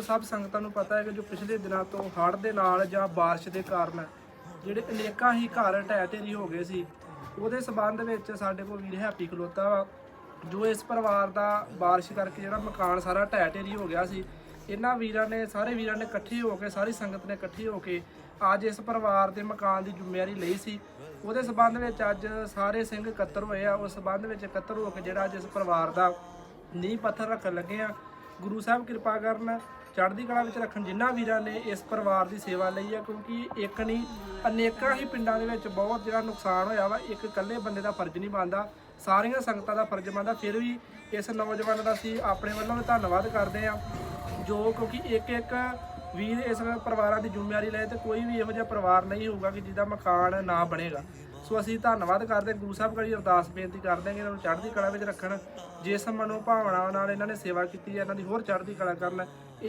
ਸਭ ਸੰਗਤਾਂ ਨੂੰ ਪਤਾ ਹੈ ਕਿ ਜੋ ਪਿਛਲੇ ਦਿਨਾਂ ਤੋਂ ਹੜ੍ਹ ਦੇ ਨਾਲ ਜਾਂ ਬਾਰਿਸ਼ ਦੇ ਕਾਰਨ ਜਿਹੜੇ ਅਨੇਕਾਂ ਹੀ ਘਰ ਢਹਿ ਢੇਰੀ ਹੋ ਗਏ ਸੀ, ਉਹਦੇ ਸਬੰਧ ਵਿੱਚ ਸਾਡੇ ਕੋਲ ਵੀਰ ਹੈਪੀ ਖਲੋਤਾ ਵਾ, ਜੋ ਇਸ ਪਰਿਵਾਰ ਦਾ ਬਾਰਿਸ਼ ਕਰਕੇ ਜਿਹੜਾ ਮਕਾਨ ਸਾਰਾ ਢਹਿ ਢੇਰੀ ਹੋ ਗਿਆ ਸੀ, ਇਹਨਾਂ ਵੀਰਾਂ ਨੇ, ਸਾਰੇ ਵੀਰਾਂ ਨੇ ਇਕੱਠੇ ਹੋ ਕੇ, ਸਾਰੀ ਸੰਗਤ ਨੇ ਇਕੱਠੇ ਹੋ ਕੇ ਅੱਜ ਇਸ ਪਰਿਵਾਰ ਦੇ ਮਕਾਨ ਦੀ ਜ਼ਿੰਮੇਵਾਰੀ ਲਈ ਸੀ। ਉਹਦੇ ਸਬੰਧ ਵਿੱਚ ਅੱਜ ਸਾਰੇ ਸਿੰਘ ਇਕੱਤਰ ਹੋਏ ਆ, ਉਸ ਸਬੰਧ ਵਿੱਚ ਇਕੱਤਰ ਹੋ ਕੇ ਜਿਹੜਾ ਅੱਜ ਇਸ ਪਰਿਵਾਰ ਦਾ ਨੀਂਹ ਪੱਥਰ ਰੱਖਣ ਲੱਗੇ ਆ। ਗੁਰੂ ਸਾਹਿਬ ਕਿਰਪਾ ਕਰਨ ਚੜ੍ਹਦੀ ਕਲਾ ਵਿੱਚ ਰੱਖਣ ਜਿਨ੍ਹਾਂ ਵੀਰਾਂ ਨੇ ਇਸ ਪਰਿਵਾਰ ਦੀ ਸੇਵਾ ਲਈ ਹੈ, ਕਿਉਂਕਿ ਇੱਕ ਨਹੀਂ, ਅਨੇਕਾਂ ਹੀ ਪਿੰਡਾਂ ਦੇ ਵਿੱਚ ਬਹੁਤ ਜਿਹੜਾ ਨੁਕਸਾਨ ਹੋਇਆ ਵਾ, ਇੱਕ ਇਕੱਲੇ ਬੰਦੇ ਦਾ ਫਰਜ਼ ਨਹੀਂ ਬਣਦਾ। ਸਾਰੀਆਂ ਸੰਗਤਾਂ ਦਾ ਫਰਜ਼ ਬਣਦਾ, ਫਿਰ ਵੀ ਇਸ ਨੌਜਵਾਨ ਦਾ ਅਸੀਂ ਆਪਣੇ ਵੱਲੋਂ ਵੀ ਧੰਨਵਾਦ ਕਰਦੇ ਆ ਜੋ ਕਿਉਂਕਿ ਇੱਕ ਇੱਕ ਵੀਰ ਇਸ ਪਰਿਵਾਰਾਂ ਦੀ ਜ਼ਿੰਮੇਵਾਰੀ ਲਏ ਤੇ ਕੋਈ ਵੀ ਇਹੋ ਜਿਹਾ ਪਰਿਵਾਰ ਨਹੀਂ ਹੋਊਗਾ ਕਿ ਜਿਹਦਾ ਮਕਾਨ ਨਾ ਬਣੇਗਾ। ਸੋ ਅਸੀਂ ਧੰਨਵਾਦ ਕਰਦੇ ਹਾਂ ਗੁਰੂ ਸਾਹਿਬ ਕੋਲ ਅਰਦਾਸ ਬੇਨਤੀ ਕਰਦੇ ਹਾਂ ਕਿ ਇਹਨਾਂ ਨੂੰ ਚੜ੍ਹਦੀ ਕਲਾ ਵਿੱਚ ਰੱਖਣ, ਜਿਸ ਮਨੋ ਭਾਵਨਾ ਨਾਲ ਇਹਨਾਂ ਨੇ ਸੇਵਾ ਕੀਤੀ ਹੈ, ਇਹਨਾਂ ਦੀ ਹੋਰ ਚੜ੍ਹਦੀ ਕਲਾ ਕਰਨ। ਇਹ